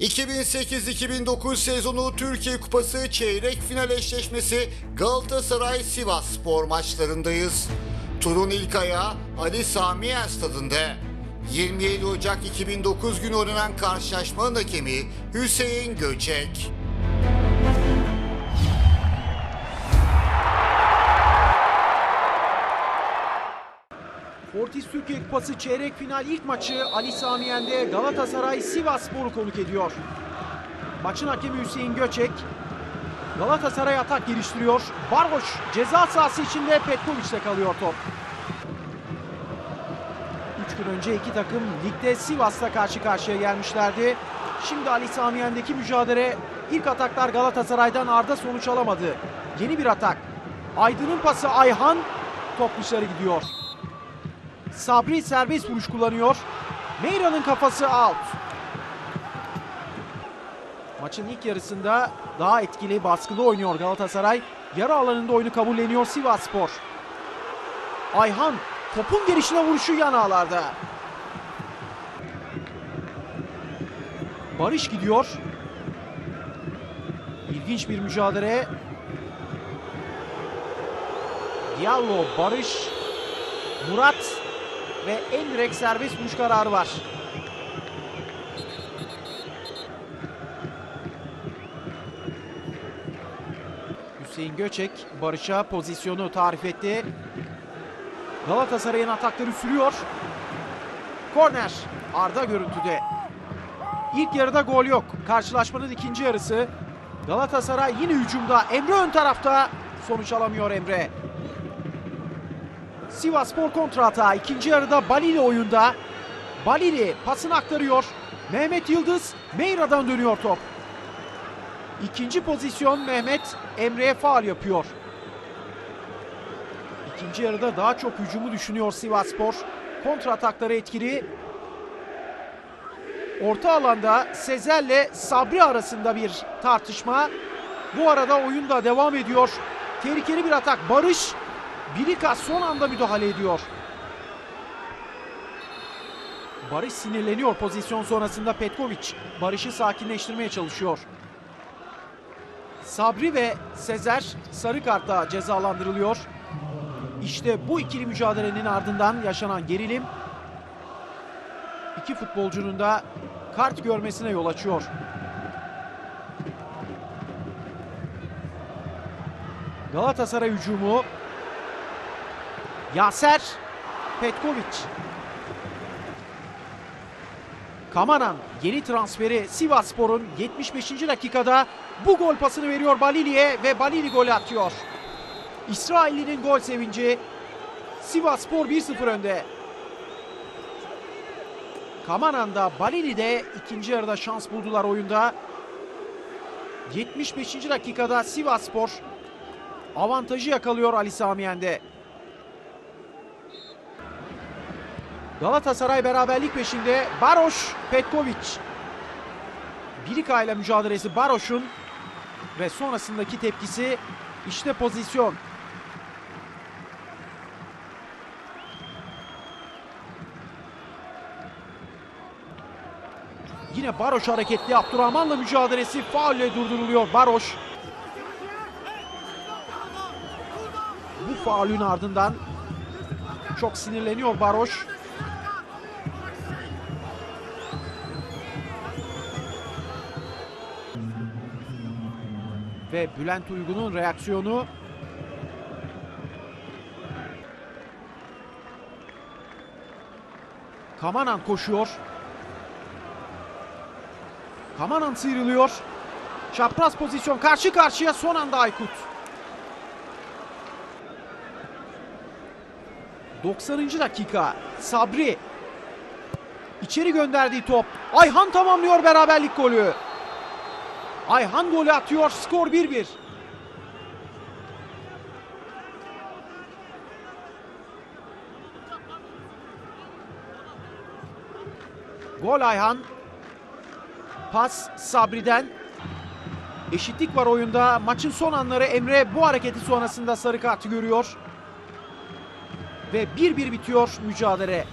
2008-2009 sezonu Türkiye Kupası çeyrek final eşleşmesi Galatasaray Sivas spor maçlarındayız. Turun ilk ayağı Ali Sami Yen stadında. 27 Ocak 2009 günü oynanan karşılaşmanın hakemi Hüseyin Göçek. Fortis Türkiye Kupası çeyrek final ilk maçı Ali Samiyen'de Galatasaray Sivas Spor'u konuk ediyor. Maçın hakemi Hüseyin Göçek. Galatasaray atak geliştiriyor. Barboş ceza sahası içinde Petkovic'te kalıyor top. 3 gün önce iki takım ligde Sivas'ta karşı karşıya gelmişlerdi. Şimdi Ali Samiyen'deki mücadele ilk ataklar Galatasaray'dan Arda sonuç alamadı. Yeni bir atak. Aydın'ın pası Ayhan top dışarı gidiyor. Sabri serbest vuruş kullanıyor. Meyra'nın kafası out. Maçın ilk yarısında daha etkili baskılı oynuyor Galatasaray. Yarı alanında oyunu kabulleniyor Sivasspor. Ayhan topun gelişine vuruşu yan ağlarda. Barış gidiyor. İlginç bir mücadele. Diallo, Barış, Murat ve en direkt serbest vuruş kararı var. Hüseyin Göçek Barış'a pozisyonu tarif etti. Galatasaray'ın atakları sürüyor. Korner Arda görüntüde. İlk yarıda gol yok. Karşılaşmanın ikinci yarısı. Galatasaray yine hücumda. Emre ön tarafta. Sonuç alamıyor Emre. Sivasspor kontra atağı. İkinci yarıda Balili oyunda. Balili pasını aktarıyor. Mehmet Yıldız Meyra'dan dönüyor top. İkinci pozisyon Mehmet Emre'ye faal yapıyor. İkinci yarıda daha çok hücumu düşünüyor Sivasspor. Kontra atakları etkili. Orta alanda Sezer'le Sabri arasında bir tartışma. Bu arada oyun da devam ediyor. Tehlikeli bir atak. Barış Bilika son anda müdahale ediyor. Barış sinirleniyor pozisyon sonrasında Petkovic. Barış'ı sakinleştirmeye çalışıyor. Sabri ve Sezer sarı kartla cezalandırılıyor. İşte bu ikili mücadelenin ardından yaşanan gerilim iki futbolcunun da kart görmesine yol açıyor. Galatasaray hücumu Yaser Petkovic. Kamaran yeni transferi Sivasspor'un 75. dakikada bu gol pasını veriyor Balili'ye ve Balili golü atıyor. İsrailli'nin gol sevinci Sivasspor 1-0 önde. Kamaran da Balili de ikinci yarıda şans buldular oyunda. 75. dakikada Sivasspor avantajı yakalıyor Ali Samiyen'de. Galatasaray beraberlik peşinde. Baroş, Petkovic. Bilika ile mücadelesi Baroş'un ve sonrasındaki tepkisi işte pozisyon. Yine Baroş hareketli. Abdurrahman'la mücadelesi faulle durduruluyor Baroş. Bu faulün ardından çok sinirleniyor Baroş. Ve Bülent Uygun'un reaksiyonu Kamanan koşuyor. Kamanan sıyrılıyor. Çapraz pozisyon karşı karşıya son anda Aykut. 90. dakika Sabri içeri gönderdiği top Ayhan tamamlıyor beraberlik golü. Ayhan golü atıyor skor 1-1. Gol Ayhan. Pas Sabri'den. Eşitlik var oyunda. Maçın son anları Emre bu hareketi sonrasında sarı kartı görüyor. Ve 1-1 bitiyor mücadele.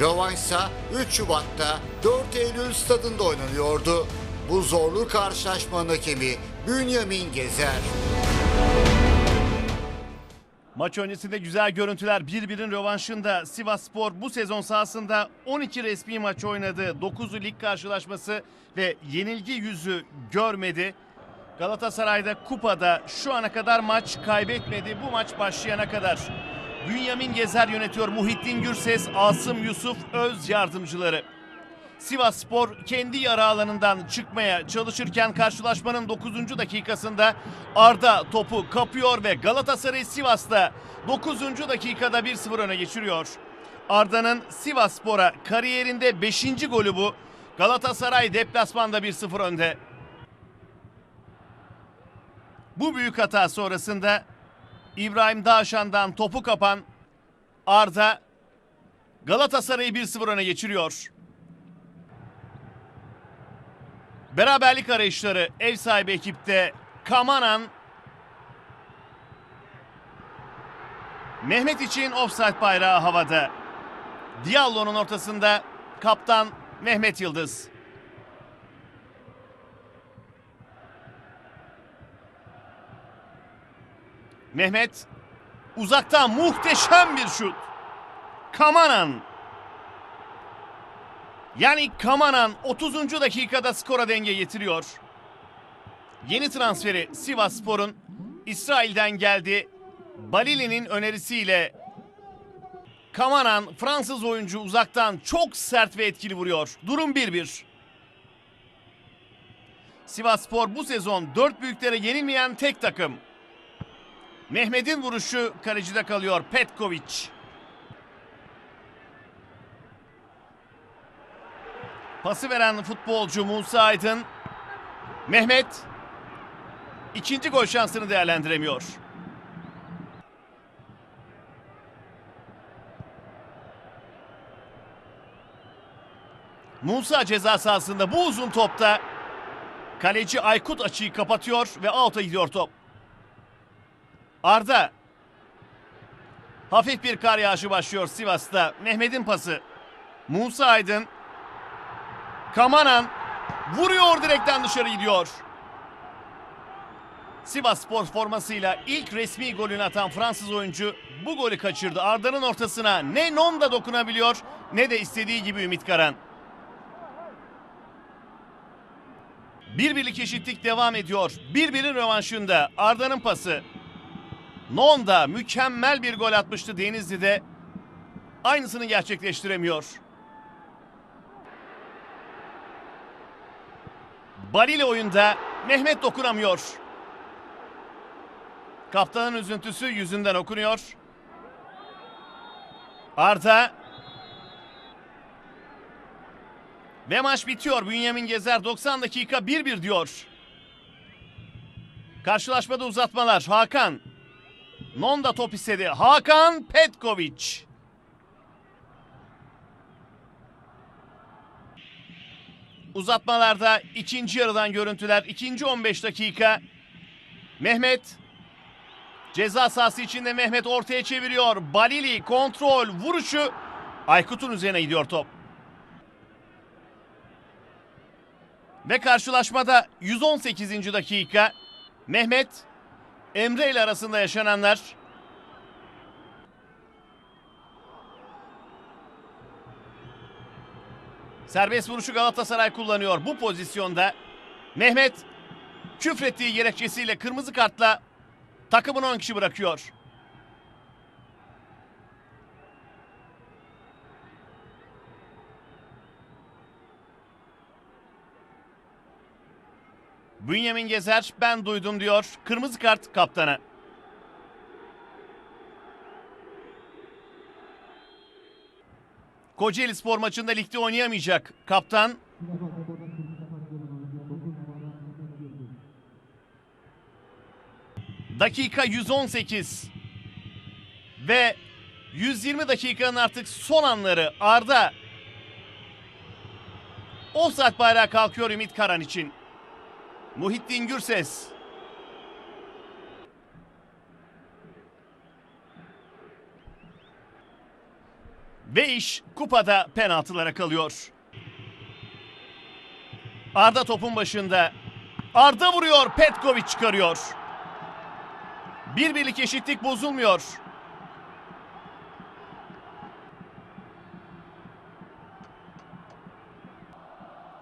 Rövanşsa 3 Şubat'ta 4 Eylül stadında oynanıyordu. Bu zorlu karşılaşmanın hakemi Bünyamin Gezer. Maç öncesinde güzel görüntüler. Bir-birin rövanşında Sivas Spor bu sezon sahasında 12 resmi maç oynadı. 9'u lig karşılaşması ve yenilgi yüzü görmedi. Galatasaray'da kupada şu ana kadar maç kaybetmedi. Bu maç başlayana kadar. Bünyamin Gezer yönetiyor. Muhittin Gürses, Asım Yusuf Öz yardımcıları. Sivas Spor kendi yarı alanından çıkmaya çalışırken karşılaşmanın 9. dakikasında Arda topu kapıyor ve Galatasaray Sivas'ta 9. dakikada 1-0 öne geçiriyor. Arda'nın Sivas Spor'a kariyerinde 5. golü bu. Galatasaray deplasmanda 1-0 önde. Bu büyük hata sonrasında İbrahim Dağşan'dan topu kapan Arda Galatasaray'ı 1-0 öne geçiriyor. Beraberlik arayışları ev sahibi ekipte Kamanan Mehmet için offside bayrağı havada. Diallo'nun ortasında kaptan Mehmet Yıldız. Mehmet uzaktan muhteşem bir şut. Kamanan yani Kamanan 30. dakikada skora denge getiriyor. Yeni transferi Sivas Spor'un İsrail'den geldi. Balili'nin önerisiyle Kamanan Fransız oyuncu uzaktan çok sert ve etkili vuruyor. Durum 1-1. Sivas Spor bu sezon 4 büyüklere yenilmeyen tek takım. Mehmet'in vuruşu kalecide kalıyor Petkovic. Pası veren futbolcu Musa Aydın. Mehmet ikinci gol şansını değerlendiremiyor. Musa ceza sahasında bu uzun topta kaleci Aykut açıyı kapatıyor ve out'a gidiyor top. Arda hafif bir kar yağışı başlıyor Sivas'ta. Mehmet'in pası. Musa Aydın Kamanan vuruyor direkten dışarı gidiyor. Sivas Spor formasıyla ilk resmi golünü atan Fransız oyuncu bu golü kaçırdı. Arda'nın ortasına ne Nonda dokunabiliyor ne de istediği gibi Ümit Karan. Bir birlik eşitlik devam ediyor. Bir birin rövanşında Arda'nın pası. Nonda mükemmel bir gol atmıştı Denizli'de. Aynısını gerçekleştiremiyor. Balili oyunda Mehmet dokunamıyor. Kaptanın üzüntüsü yüzünden okunuyor. Arda ve maç bitiyor. Bünyamin Gezer 90 dakika 1-1 diyor. Karşılaşmada uzatmalar. Hakan. Nonda top istedi. Hakan Petkovic. Uzatmalarda ikinci yarıdan görüntüler. ikinci 15 dakika. Mehmet ceza sahası içinde Mehmet ortaya çeviriyor. Balili kontrol vuruşu. Aykut'un üzerine gidiyor top. Ve karşılaşmada 118. dakika. Mehmet Emre ile arasında yaşananlar. Serbest vuruşu Galatasaray kullanıyor bu pozisyonda. Mehmet küfrettiği gerekçesiyle kırmızı kartla takımını 10 kişi bırakıyor. Bünyamin Gezer ben duydum diyor. Kırmızı kart kaptana. Kocaeli Spor maçında ligde oynayamayacak kaptan. Dakika 118 ve 120 dakikanın artık son anları Arda. Offside bayrağı kalkıyor Ümit Karan için. Muhittin Gürses. Ve iş kupada penaltılara kalıyor. Arda topun başında. Arda vuruyor, Petkovic çıkarıyor. Bir birlik eşitlik bozulmuyor.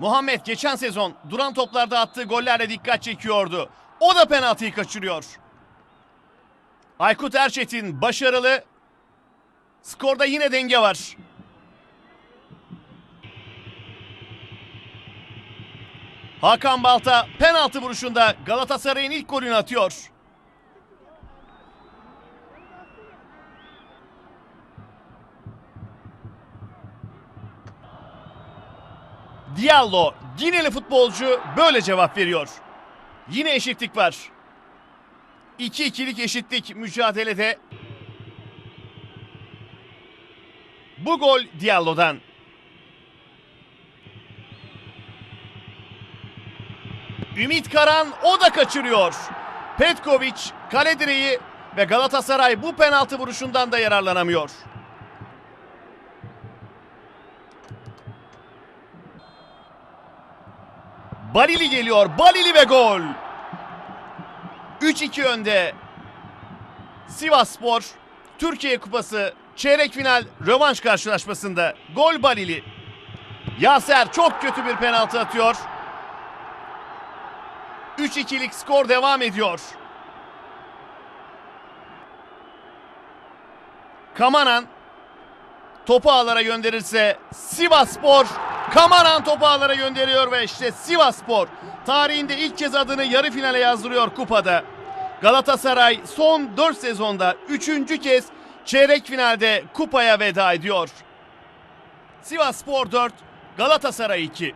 Muhammed geçen sezon duran toplarda attığı gollerle dikkat çekiyordu. O da penaltıyı kaçırıyor. Aykut Erçetin başarılı. Skorda yine denge var. Hakan Balta penaltı vuruşunda Galatasaray'ın ilk golünü atıyor. Diallo, Gineli futbolcu böyle cevap veriyor. Yine eşitlik var. 2-2'lik eşitlik mücadelede. Bu gol Diallo'dan. Ümit Karan o da kaçırıyor. Petkovic kale direği ve Galatasaray bu penaltı vuruşundan da yararlanamıyor. Balili geliyor. Balili ve gol. 3-2 önde. Sivasspor Türkiye Kupası çeyrek final rövanş karşılaşmasında gol Balili. Yaser çok kötü bir penaltı atıyor. 3-2'lik skor devam ediyor. Kamanan topu ağlara gönderirse Sivasspor Kamaran topu ağlara gönderiyor ve işte Sivasspor tarihinde ilk kez adını yarı finale yazdırıyor kupada. Galatasaray son 4 sezonda 3. kez çeyrek finalde kupaya veda ediyor. Sivasspor 4, Galatasaray 2.